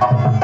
தண்ணி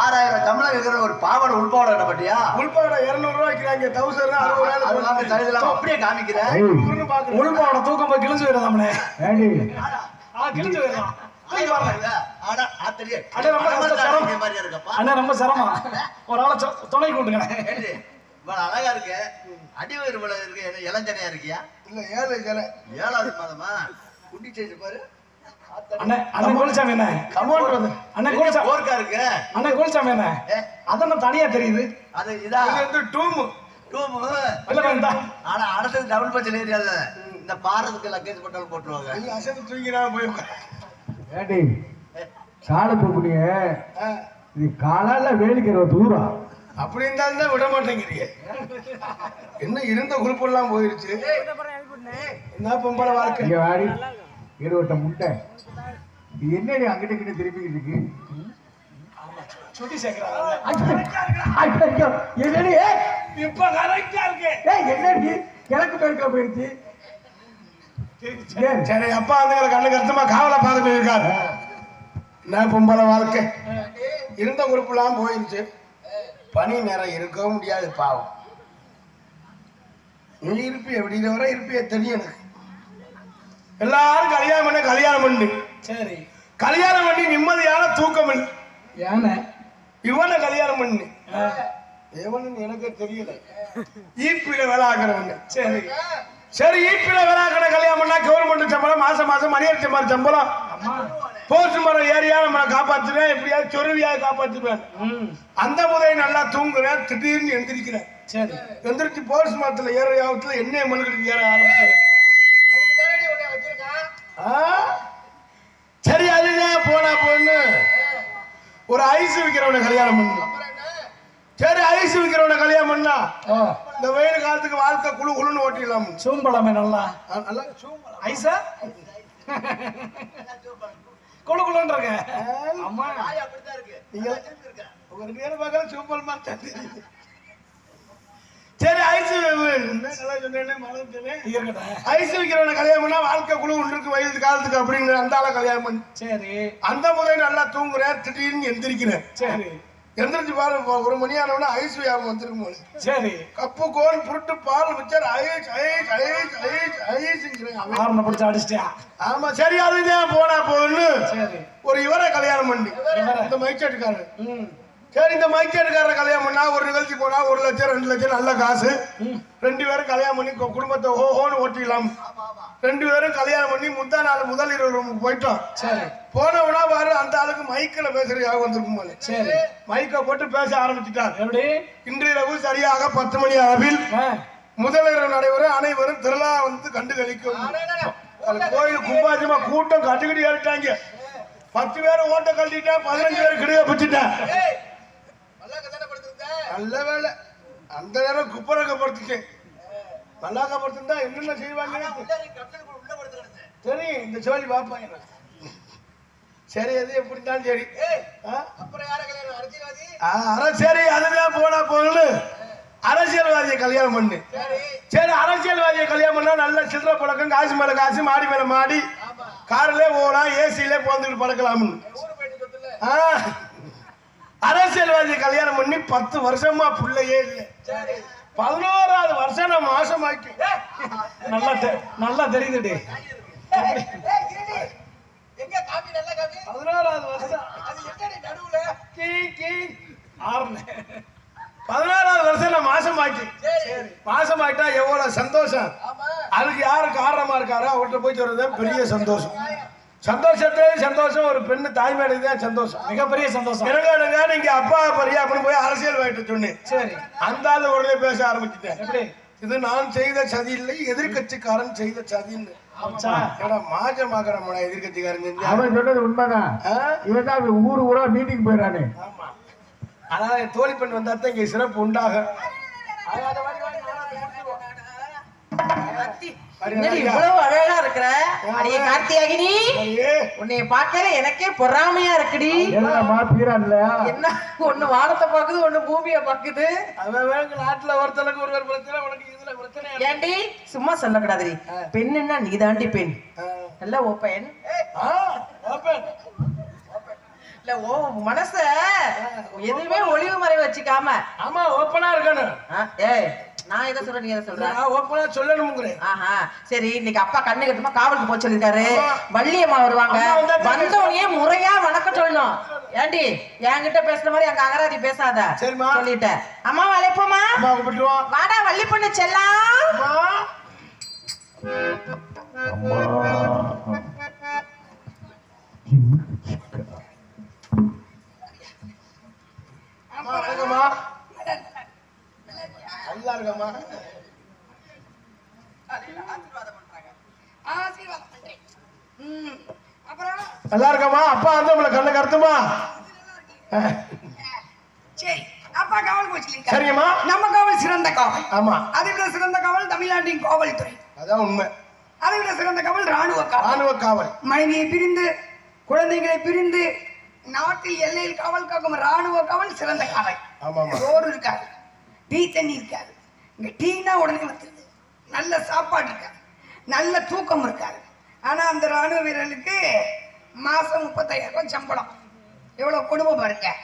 ஆறாயிரம் சம்பளம் இருக்கிற ஒரு பாவாடை உள்பாவாடை கட்ட பட்டியா? உள்பாட இருநூறு ரூபாய் வைக்கிறாங்க தௌசண்ட் அறுபது இல்லாம அப்படியே காமிக்கிற உள்பாட தூக்கம் போய் கிழிஞ்சு ஆடா, ஆ கிழிஞ்சு. அடே, ரொம்ப சிரமம். இதே மாதிரியா இருக்கப்பா? அண்ணா ரொம்ப சிரமம். ஒரு ஆளை துணை கூட்டுங்க. ஏண்டி, இவ்வளவு அழகா இருக்கு. அடி வயிறு இவ்வளவு இருக்கு. என்ன இளஞ்சனையா இருக்கியா? இல்ல ஏழு ஏழு. ஏழாவது மாதமா? குட்டி சைஸ் பாரு. அண்ணன் கோலிச்சாமி என்ன கமௌண்ட் வந்து அண்ணன் கோலிச்சா போர்க்கா இருக்கு. அண்ணன் கோலிச்சாமி என்ன ஏ, அதென்ன தனியா தெரியுது? அது இதா? வந்து டூம். டூமு. இல்ல வேண்டா ஆனா அடுத்தது டபுள் பட்ஜெட் ஏரியாத இந்த பாறதுக்கு லக்கேஜ் போட்டாலும் போட்டுருவாங்க. இல்ல தூங்கினா போய் ஏண்டி சாலை தூக்குனிய இது காலால வேலிக்கிற தூரம் அப்படி இருந்தாலும் தான் விட மாட்டேங்கிறீங்க. என்ன இருந்த குரூப் எல்லாம் போயிருச்சு என்ன பொம்பளை வாழ்க்கை? இருவட்ட முட்டை இது என்னடி அங்கிட்ட கிட்ட திருப்பிக்கிட்டு இருக்கு? என்னடி? இப்ப கரெக்டா இருக்கு. என்னடி? கிழக்கு மேற்குல போயிருச்சு ஏன்? சரி. அப்பா வந்து கண்ணு கருத்துமா காவலை பார்த்துட்டு இருக்காரு என்ன பொம்பளை வாழ்க்கை? இருந்த குரூப்லாம் போயிருச்சு. பனி நேரம் இருக்கவும் முடியாது பாவம். நீ இருப்பி எப்படி வர இருப்பிய? தெரியும் எனக்கு எல்லாரும் கல்யாணம் பண்ண கல்யாணம் பண்ணு. சரி. கல்யாணம் பண்ணி நிம்மதியான தூக்கம் பண்ணு ஏன இவனை கல்யாணம் பண்ணு. எவனு எனக்கே தெரியல. ஈப்பில வேலை ஆகிறவங்க சரி. சரி ஈப்பில வேலை ஆகிற கல்யாணம் பண்ணா கவர்மெண்ட் சம்பளம் மாசம் மாசம் மணியடிச்ச மாதிரி சம்பளம். போஸ்ட் மரம் ஏரியா நம்ம காப்பாத்துவேன் எப்படியாவது சொருவியாவது காப்பாத்துவேன். அந்த முதலை நல்லா தூங்குறேன் திடீர்னு எந்திரிக்கிறேன். சரி. எந்திரிச்சு போஸ்ட் மரத்துல ஏற யாவத்துல எண்ணெய் மண்ணுக்கு ஏற ஆரம்பிச்சேன் ஆ? சரி அதுதான் போனா பொண்ணு. ஒரு ஐஸ் விற்கிறவனை கல்யாணம் பண்ணு. சரி ஐஸ் விற்கிறவனை கல்யாணம் பண்ணா. இந்த வெயில் காலத்துக்கு வாழ்க்கை குழு குழுன்னு ஓட்டிடலாம். சூம்பளமே நல்லா. நல்லா. ஐசா குழு அம்மா அப்படித்தான் இருக்கு. நீங்க உங்க ரெண்டு பேரும் பார்க்கற சூப்பர் மாதிரி. சரி ஐஸ் ஐஸ் விற்கிறவனை கல்யாணம் பண்ணா வாழ்க்கை குழு ஒன்று இருக்கு வயது காலத்துக்கு அப்படின்னு அந்த ஆளை கல்யாணம் பண்ணி. சரி. அந்த முதல் நல்லா தூங்குறேன் திடீர்னு எந்திரிக்கிறேன் சரி. எந்திரிச்சு பாரு ஒரு மணி ஆனவொடனே ஐஸ் வியாபம் வந்துருக்கும் போது சரி. கப்பு கோல் புருட்டு பால் mixture ice ice ice ice ஐஸ்ங்கிறேன் பிடிச்ச அடிச்சிட்டியா? ஆமா சரி அதுதான் போனா போகுன்னு சரி. ஒரு இவரை கல்யாணம் பண்ணி. இந்த மைச்சேட்டுக்காரர். சரி இந்த மைச்சேட்டுக்காரரை கல்யாணம் பண்ணா ஒரு நிகழ்ச்சி போனா ஒரு லட்சம் ரெண்டு லட்சம் நல்ல காசு. ரெண்டு பேரும் கல்யாணம் பண்ணி குடும்பத்தை ஓஹோன்னு ஓட்டிடலாம். ரெண்டு பேரும் கல்யாணம் பண்ணி முந்தா நாள் முதல் இரவு ரூமுக்கு போயிட்டோம். சரி. போனவனா பாரு அந்த ஆளுக்கு மைக்கில் பேசுறதாக வந்திருக்கும் போல. சரி. மைக்கை போட்டு பேச ஆரம்பிச்சுட்டார். எப்படி? இன்றிரவு சரியாக பத்து மணி அளவில் முதலிரவு நடைபெறும். அனைவரும் திருவிழா வந்து கண்டு கழிக்கும். கோயில் கும்பாஜமா கூட்டம் கட்டுக்கிட்டு ஏறிட்டாங்க. பத்து பேர் ஓட்ட கழட்டிட்டேன் பதினஞ்சு பேர் கிடுக பிடிச்சிட்டேன் நல்ல வேலை. அந்த நேரம் குப்பரை கப்படுத்துட்டேன் நல்லா கப்படுத்திருந்தா என்னென்ன படுத்துக்கிடுச்சு தெரியும் இந்த சோழி பார்ப்பாங்க எனக்கு. சரி எது எப்படி இருந்தாலும் சரி. சரி அதுதான் போனா போகல அரசியல்வாதியை கல்யாணம் பண்ணு. சரி. சரி அரசியல்வாதியை கல்யாணம் பண்ணா நல்ல சில்லற பழக்கம் காசு மேல காசு மாடி மேல மாடி. கார்ல போகலாம் ஏசியில போந்துட்டு பறக்கலாம்னு. ஊரு போயிட்டு சொல்லுல ஆ, அரசியல்வாதியை கல்யாணம் பண்ணி பத்து வருஷமா பிள்ளையே இல்லை. சரி. பதினோராவது வருஷம் நான் மாசமாக்கி நல்லா நல்லா தெரியுதுடி பதினோராவது வருஷம். பதினாறாவது வருஷம் நான் மாசமாக்கி மாசமாயிட்டா எவ்வளவு சந்தோஷம்? அதுக்கு யாரு காரணமா இருக்காரோ அவர்கிட்ட போய் சொல்றது பெரிய சந்தோஷம். சந்தோஷத்தே சந்தோஷம் ஒரு பெண்ணு தாய்மையுடைய தான் சந்தோஷம் மிகப்பெரிய சந்தோஷம் எனக்காடுங்க நீங்க அப்பா பெரிய அப்படின்னு போய் அரசியல் வாயிட்டு சொன்னேன் சரி அந்த ஆளு உடனே பேச ஆரம்பிச்சுட்டேன் எப்படி இது நான் செய்த சதி இல்லை எதிர்கட்சிக்காரன் செய்த சதின்னு மாஜமாக்கிறோம்டா எதிர்கட்சிக்காரன் அவன் சொன்னது உண்மைதான் ஆ? இவன் தான் ஊர் ஊரா மீட்டிங் போயிடானே என் தோழி பெண் வந்தா தான் இங்க சிறப்பு என்னடி இவ்வளவு அழகா இருக்கிற? அடியே கார்த்தியாகினி உன்னைய பார்க்கல எனக்கே பொறாமையா இருக்குடி. என்ன ஒண்ணு வானத்தை பாக்குது ஒண்ணு பூமிய பாக்குது நாட்டுல ஒருத்தனுக்கு ஒரு பிரச்சனை உனக்கு இதுல பிரச்சனை ஏண்டி சும்மா சொல்லக்கூடாதுடி. பெண்ணுன்னா நீதாண்டி பெண். ஆ. நல்ல ஓப்பன். இல்ல ஓ மனச எதுவுமே ஒளிவு மறைவு வச்சுக்காம. ஆமா ஓப்பனா இருக்கணும். ஏய் நான் எதை சொல்றேன் நீ எதை சொல்ற? ஓப்பனா சொல்லணுங்கிறேன் ஆஹா சரி இன்னைக்கு அப்பா கண்ணு கட்டுமா காவலுக்கு போக சொல்லிருக்காரு. வள்ளியம்மா வருவாங்க. அம்மா வந்தா தான் வந்தோடனே முறையா வணக்கம் சொல்லணும். ஏண்டி என்கிட்ட பேசுற மாதிரி அங்க அகராதி பேசாத. சொல்லிட்டேன். அம்மா வளைப்போமா வாடா வள்ளி பொண்ணு செல்லாம் அம்மா நல்லா இருக்கம்மா. ஆசீர்வாதம் பண்றேன் ம். அப்புறம் நல்லா இருக்கம்மா? அப்பா வந்து உங்களை கண்ணு கருத்துமா சரி அப்பா காவல் போச்சு சரிங்கம்மா. நம்ம காவல் சிறந்த காவல். ஆமா. அதை விட சிறந்த காவல் தமிழ்நாட்டின் காவல்துறை. அதான் உண்மை. அதை விட சிறந்த காவல் ராணுவ காவல். ராணுவ காவல். மனைவியை பிரிந்து குழந்தைகளை பிரிந்து நாட்டில் எல்லையில் காவல் காக்கும் ராணுவ காவல் சிறந்த காவல். சோறு இருக்காது. டீ தண்ணி இருக்காது. இங்க டீனா உடனே வந்துருது. நல்ல சாப்பாடு இருக்காது. நல்ல தூக்கம் இருக்காது. ஆனா அந்த ராணுவ வீரர்களுக்கு மாசம் முப்பத்தாயிரம் சம்பளம். எவ்வளவு குடும்பம் பாருங்க.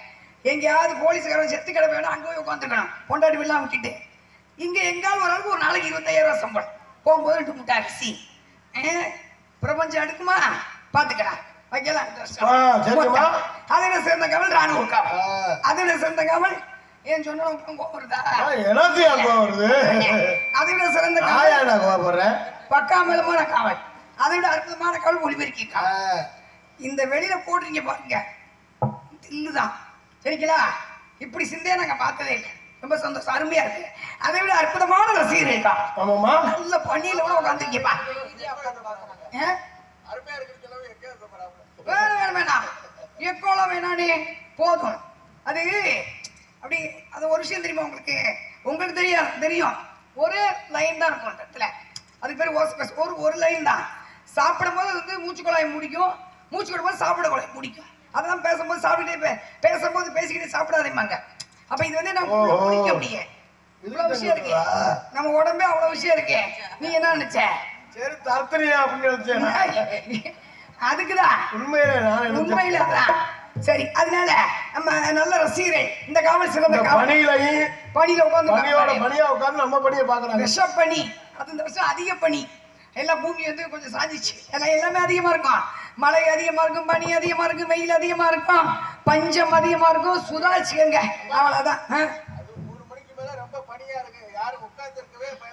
எங்கேயாவது போலீஸ்காரன் செத்து கிடப்ப வேணும் அங்கே போய் உட்காந்துக்கணும் பொண்டாட்டி வெள்ளம் விட்டுட்டு. இங்க எங்காவது ஒரு ஒரு நாளைக்கு இருபத்தாயிரம் ரூபாய் சம்பளம். போகும்போது ரெண்டு முட்டை அரிசி. பிரபஞ்சம் எடுக்குமா பாத்துக்கலாம் வைக்கலாம். அதோட சேர்ந்த காவல் ராணுவ காவல். ஆ. அதோட சேர்ந்த காவல் ஏன் சொன்னா உங்களுக்கு கோபம் வருதா? எனக்கு ஏன் கோவம் வருது? அதை விட சிறந்த நான் காவல்? ஏன் கோவப்படுறேன்? பக்கா மேலமான காவல். அதை விட அற்புதமான காவல் ஒளிபெருக்கி இந்த வெளியில போடுறீங்க பாருங்க. தில்லுதான். சரிங்களா? இப்படி சிந்தையா நாங்க பார்த்ததே இல்லை. ரொம்ப சந்தோஷம். அருமையா இருக்கு. அதை விட அற்புதமான ரசிகர் இருக்கா? ஆமாம்மா. நல்ல பணியில கூட உட்காந்துருக்கீப்பா அருமையா இருக்க வேணாம் வேணாம் வேணாம். எக்கோலாம் வேணானே. போதும். அது அப்படி அது ஒரு விஷயம் தெரியுமா உங்களுக்கு? உங்களுக்கு தெரியும் தெரியும். ஒரு லைன் தான் இருக்கும் அந்த இடத்துல. அதுக்கு பேர் ஓஸ் பேஸ் ஒரு ஒரு லைன் தான். சாப்பிடும்போது அது வந்து மூச்சு குழாய் முடிக்கும். மூச்சு விடும்போது சாப்பிட குழாய் முடிக்கும். அதான் பேசும்போது சாப்பிட்டுட்டே பேசும்போது பேசிக்கிட்டே சாப்பிடாதேம்பாங்க. அப்ப இது வந்து நம்ம. முடிக்க அப்படியே இவ்வளவு விஷயம் இருக்கு? நம்ம உடம்பே அவ்வளவு விஷயம் இருக்கு. நீ என்ன நினைச்ச? சரி தர்த்தனியா அப்படின்னு நினைச்சேன் அதுக்குதான். உண்மையிலே உண்மையில அதான். சரி அதனால நம்ம நல்ல ரசிகர்கள் இந்த காவல் சிறந்த பணியிலையும் பணியில பணியோட உட்காந்து பணியா உட்கார்ந்து நம்ம பணியை பாக்குறாங்க விஷ பனி அது இந்த வருஷம் அதிக பனி எல்லாம் பூமி வந்து கொஞ்சம் சாஞ்சிச்சு. எல்லாம் எல்லாமே அதிகமா இருக்கும். மழை அதிகமா இருக்கும் பனி அதிகமா இருக்கும் வெயில் அதிகமா இருக்கும் பஞ்சம் அதிகமா இருக்கும்.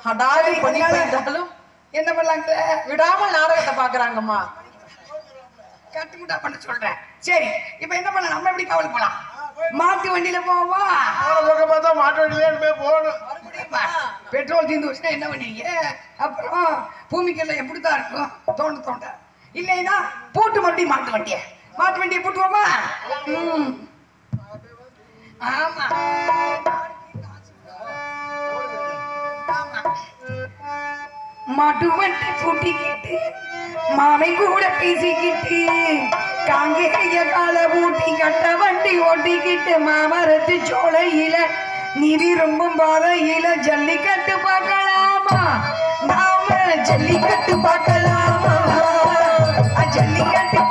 அதனால- போயிருந்தாலும் என்ன பண்ணலாங்க விடாமல் நாடகத்தை பாக்குறாங்கம்மா கட்டு பண்ண சொல்றேன். சரி இப்போ என்ன பண்ண நம்ம எப்படி கவலை போலாம்? மாட்டு வண்டியில போவோமா? பக்கமா தான் மாட்டு வண்டியில போகணும். பெட்ரோல் தீர்ந்து வச்சுன்னா என்ன பண்ணுவீங்க? அப்புறம் பூமிக்கெல்லாம் எப்படி தான் இருக்கும்? தோண்ட தோண்ட. இல்லைன்னா போட்டு மறுபடியும் மாட்டு வண்டியை. மாட்டு வண்டியை போட்டுவோமா? ம். ஆமா. ஆமா. வண்டி பூட்டிக்கிட்டு மாமை கூட பேசிக்கிட்டு காங்கேய கால ஊட்டி கட்ட வண்டி ஓட்டிக்கிட்டு மாமரத்து சோலையில நீ விரும்பும் பாதையில ஜல்லிக்கட்டு பார்க்கலாமா? நாம ஜல்லிக்கட்டு பார்க்கலாமா? ஜல்லிக்கட்டு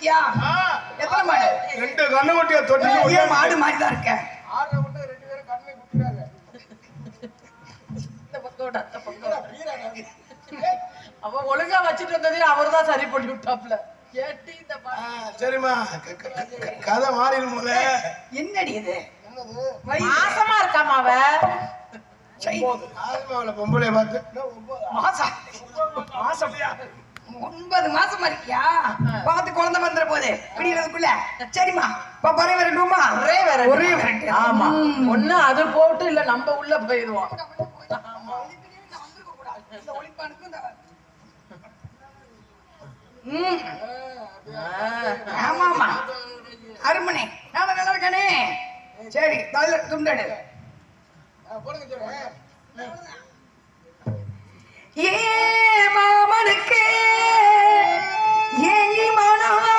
மாடு ஆ, எத்தனை மாடு? ரெண்டு கண்ணுக்குட்டிய தொட்டி ஏன் மாடு மாதிரி தான் இருக்க இந்த பக்கம் விடு, அந்த பக்கம் விடு. அவ ஒழுங்கா வச்சுட்டு வந்ததையும் அவர்தான் சரி பண்ணி விட்டாப்ல கேட்டு இந்த ஆ, பா- சரிம்மா கதை மாறிடும் போல. என்னடி இது? மாசமா இருக்காமா அவ? பொம்பளை பார்த்து. மாசம். மாசம். ஒன்பது மாசமா இருக்கியா? பார்த்து குழந்தை வந்துற போது. பிடிக்கிறதுக்குள்ள சரிம்மா. பரவாயில்ல வரட்டுமா? ஒரே வேற ஒரே வரட்டு. ஆமா. ஒண்ணு அது போட்டு இல்ல நம்ம உள்ள போயிடுவோம். ம். ஆமா ஆமா அருமனே நான் நல்லா இருக்கானே. சரி துண்டடு. ஏ மாமனுக்கு ஏ மனம்